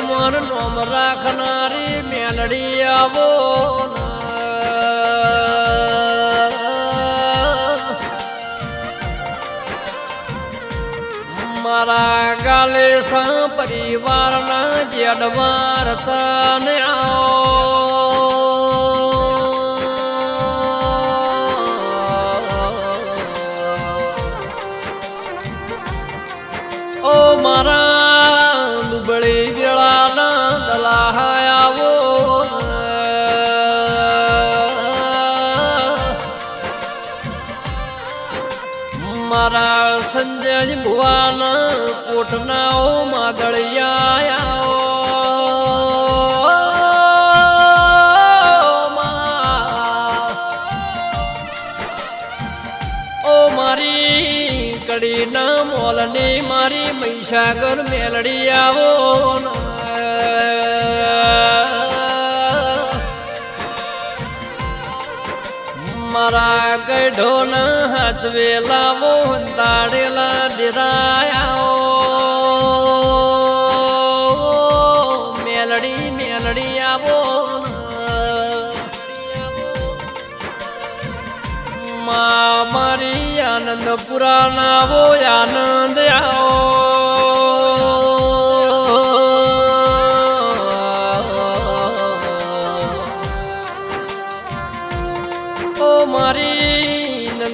Yemen નોમ રાખનારી મેલડી આવો મારા ગાલે સા પરિવારના જેડવાર તને આવો. મારા સંજય ભુવાન કોટના ઓ માદળિયા ઓ મારી કડીના મોલની મારી મૈસાગર મેલડી આવો મારા ગઢોના હાચવેલા લાવો તાડેલા દિરાયા મેલડી મેલડી આવો. મારી આનંદ પુરાણ આવો આનંદ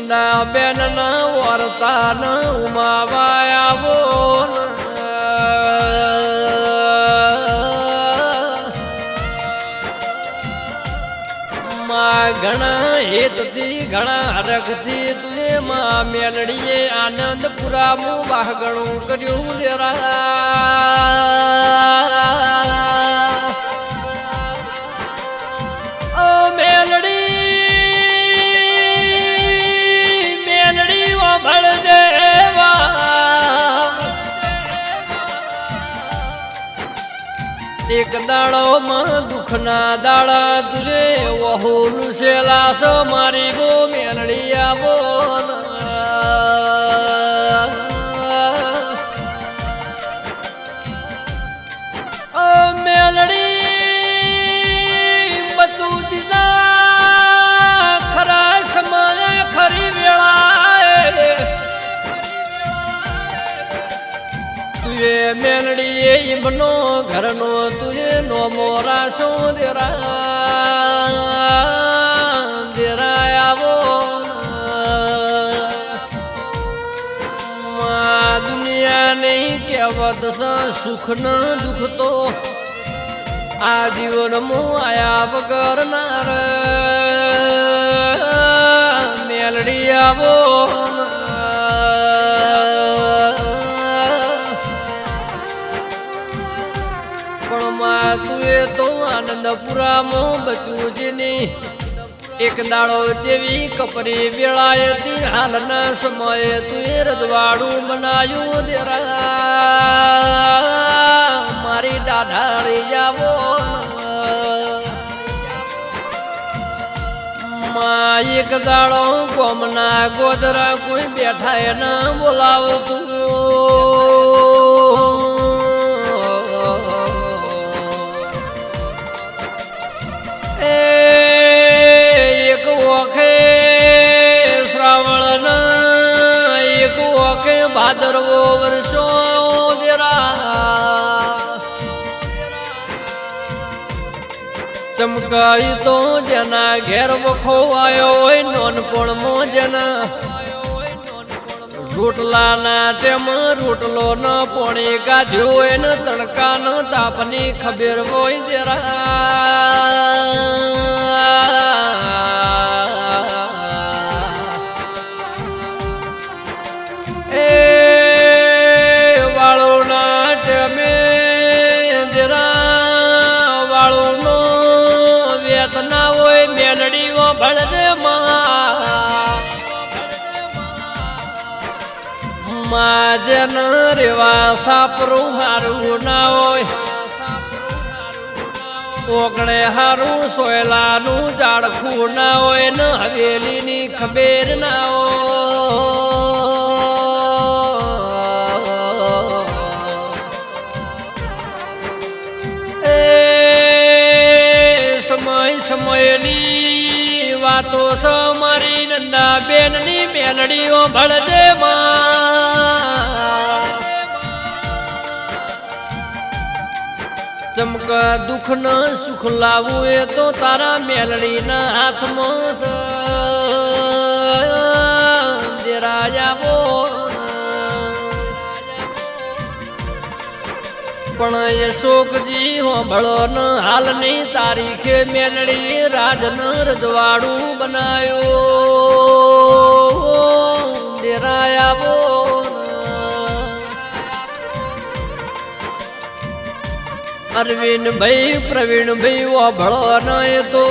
નંદા બેન ના વરતા ન ઉમાવા આવો માં ઘણા હેતથી, ઘણા હરખથી તુએ માં મેલડીએ આનંદ પુરામું વાહગણું કર્યું લેરા. દુખના દાડા તુલે વહુલ શેલા સો મારી ગો મેનડિયા ઓ મેલડી એ ઈમનો ઘરનો તુએ નો મોરા સો દેરા દેરા આવો. દુનિયા નહીં કહેવત સુખ ન દુઃખ તો આ જીવન મો આયા વગર નાર મેલડી આવો. આનંદપુરામાં બચવું નહીં એક દાડો જેવી કપરી વેળાએથી હાલના સમયે તું એ રજવાડું બનાયું દેરા. મારી દાઢાળી જાવો માં એક દાડો ગોમના ગોદરા કોઈ બેઠા એના બોલાવતું. એક ઓખે શ્રાવણ એક ઓખે ભાદરવો વર્ષો ચમકાઈ તો જેના ઘેર વખો આવ્યો હોય નોનપણમાં જેના રોટલાના તેમ રોટલો ન પોણી કાઢ્યો હોય, ને તડકા ન તાપની ખબર હોય, જરા. જેવા સાપરું હારું ના હોય. ઓગણે હારું સોયલાનું ઝાડખું ના હોય, ન હવેલીની ખબેર ના હોય. સમય સમયની વાતો સમારી નંદા બેનની મેલડીઓ ભળજે માં. દુઃખ ન, સુખ લાવવું એ તો તારા મેલડીના હાથમાં છે. જે રાજા બોલ પણ એ શોકજી હોંભળો ન હાલની તારીખે મેલડી રાજન રજવાડું બનાયો. અરવિંદ ભાઈ, પ્રવીણ ભાઈ ઓભળો ન એ તો.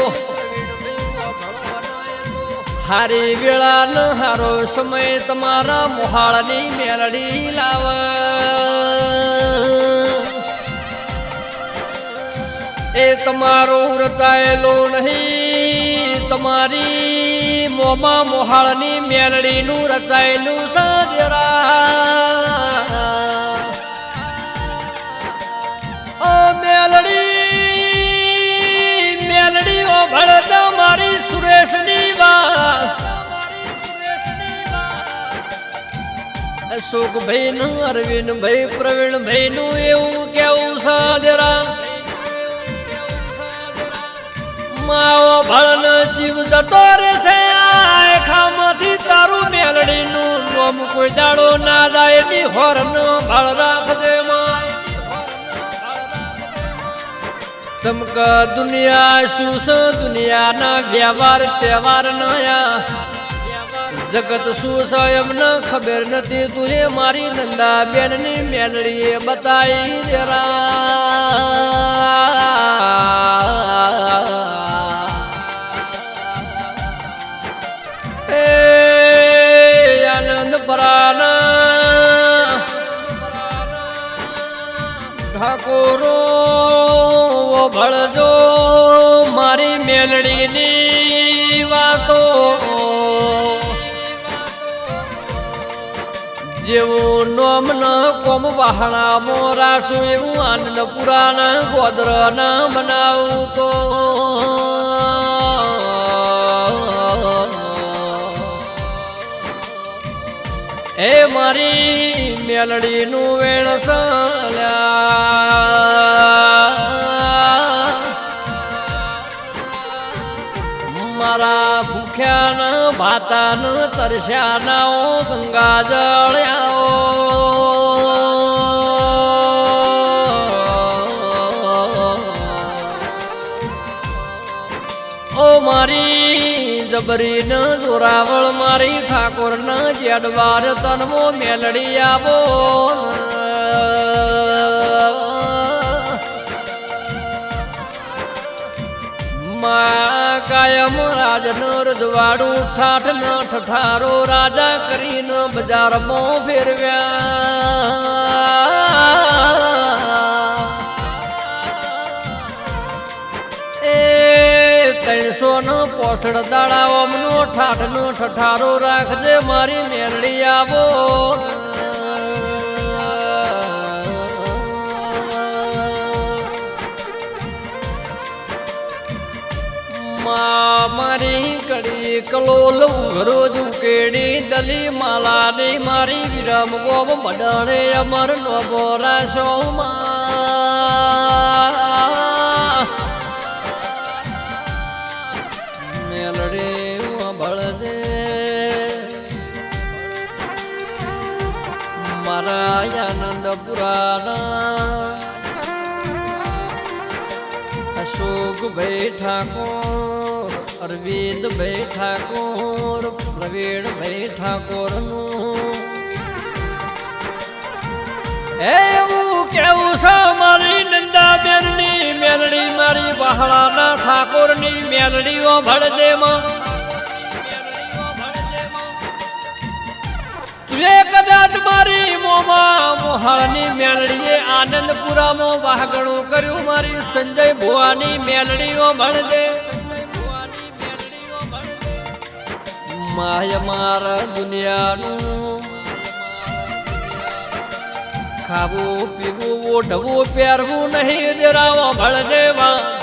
હારી વેળા ન હારો સમય તમારા મોહાળની મેરડી લાવ. એ તમારો રચાયેલો નહીં, તમારી મોમાં મોહાળની મેલડીનું રચાયેલું સાજરા. મેલડી મેલડી ઓ ભળતા મારી સુરેશની વાત. નું એવું કેવું સાજરા. માવો ભળન જીવ જતો રહેશે આખામાંથી ખામાંથી તારું મેલડીનું નોમ કોઈ દાડો ના જાય. ની હોરન ભળ રાખજે માં. ચમક દુનિયા શું છે? દુનિયાના વ્યવહાર તહેવાર નયા. જગત શું સ એમને ખબર નથી. તું એ મારી નંદા બેનની મેલડીએ બતાવી જરા કોમ વહાણા મોરાશું એવું આનંદ પુરાણ ગોદર ના બનાવું તો. એ મારી મેલડીનું વેણ સાલ્યા. મારા ભાતા ન તરસ્યા ના ગંગા જળ્યા જબરી ન જોરાવળ મારી ઠાકોર ન જેડવાર તનવો મેલડી આવો. કાયમ રાજન રજવાડું ઠાઠ ન ઠઠારો રાજા કરીને બજારમાં ફેરવ્યા. પોસડ દાડા ઓમનો ઠાઠ નો ઠઠારો રાખજે, મારી મેરડી આવો. મારી કડી કલોલ ઉઘરો ઝુકેડી, દલી માલાની મારી વિરમ ગોમ મડાણે અમર નો બોરા સૌમાં આનંદ પુરાના અશોક ભાઈ ઠાકોર અરવિંદ ભાઈ ઠાકોર પ્રવીણ ભાઈ ઠાકોરનું એવું કેવું છે મારી નંદાબેનની મેલડી મારી બહાળાના ઠાકોરની મેલડીઓ ભળદેમાં તુએ કદાચ મારી મોમાં મોહાળની મેલડીએ આનંદપુરામાં વાહગણું કર્યું મારી સંજય ભુવાની મેલડીઓ ભણદે. માય મારા દુનિયાનું ખાવું પીવું, ઓઢવું, પહેરવું નહીં, જરાવો ભળદેવા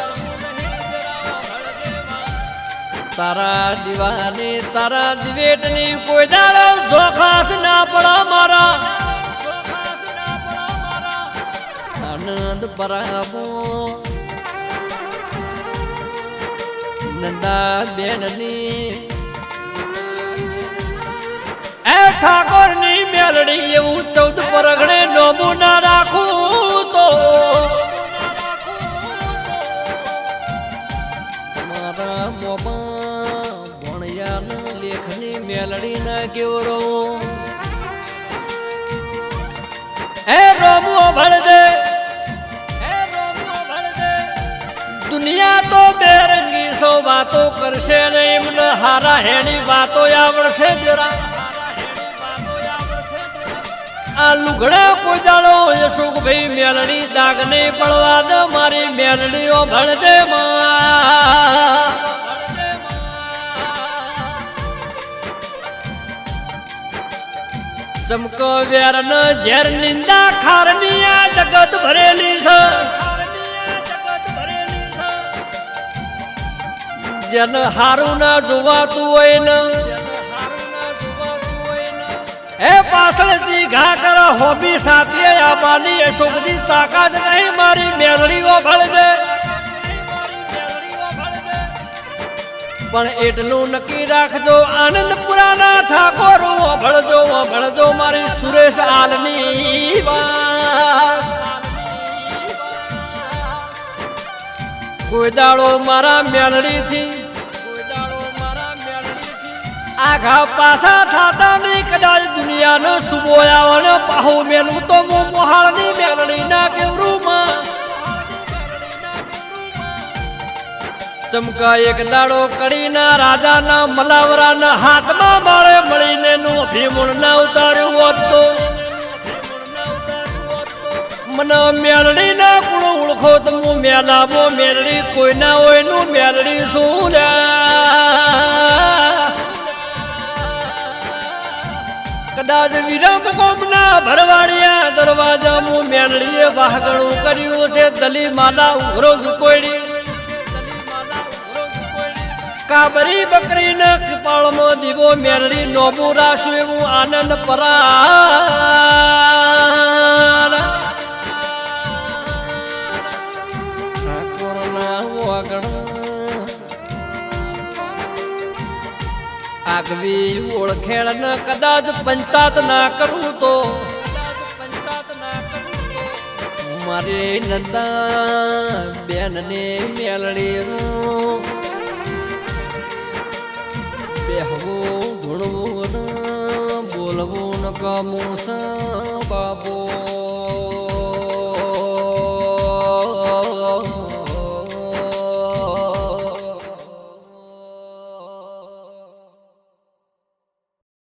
તારા દીવાની, તારા દિવેટની કોઈ દાડો જોખાસ ના પડા મારા. આનંદ પરાબો નંદા બેનની એ ઠાકોરની મેલડી એવું ચૌદ પરગણે નોમું ના રાખું તો. લેખની મેલડી ના કેવરો એ રોમો ભળ દુનિયા તો બેરંગી, સૌ વાતો કરશે ને એમને હારા હેણી વાતો આવડશે જરા. આ લુગડા કોઈ દાડો યશુભાઈ મેલડી દાગ નહીં પડવા દે, મારી મેલડીઓ ભળ દે માં. ચમકો વેર ન ઝેર નિંદા ખારની આ જગત ભરેલી છે. જેને હારું ના જોવાતું હોય ને. એ પાછળથી ઘા કરો હોબી સાથે આબાની અશોકની તાકાત નહીં, મારી મેળડીઓ ભળ દે પણ એટલું નક્કી રાખજો, આનંદપુરાના ઠાકોર ભળજો ભળજો મારી સુરેશ આલની કોઈ દાડો મારા મેલડીથી આઘા પાછા થતા નહીં, કદાચ દુનિયાનો સુબો પાહુ મેલું તો હું મોહાળની મેલડી ના કેવરૂમાં ચમકા એક દાડો કડીના રાજાના મલાવરાના હાથમાં મળે મળીને નું ભીમુણ ના ઉતાર્યું હોત તો. મને મેલડી ના કુળ ઓળખો તો હું મેલામો મેલડી, કોઈ ના હોયનું મેલડી શું કદાચ વિરમ કોમના ભરવાડિયા દરવાજા હું મેલડીએ વાહગણું કર્યું છે દલી માલા ઉઘરો ઝુકોડી કાબરી બકરી ને કપાળમાં દીવો મેરડી નોબુ રાશું એવું આનંદ પરા આગવી ઓળખેળ ન કદાચ પંચાત ના કરું તો. મારે નંદા બેન ને મેલડી બેહવું ધૂળવું ન બોલવો ન કમું બાબો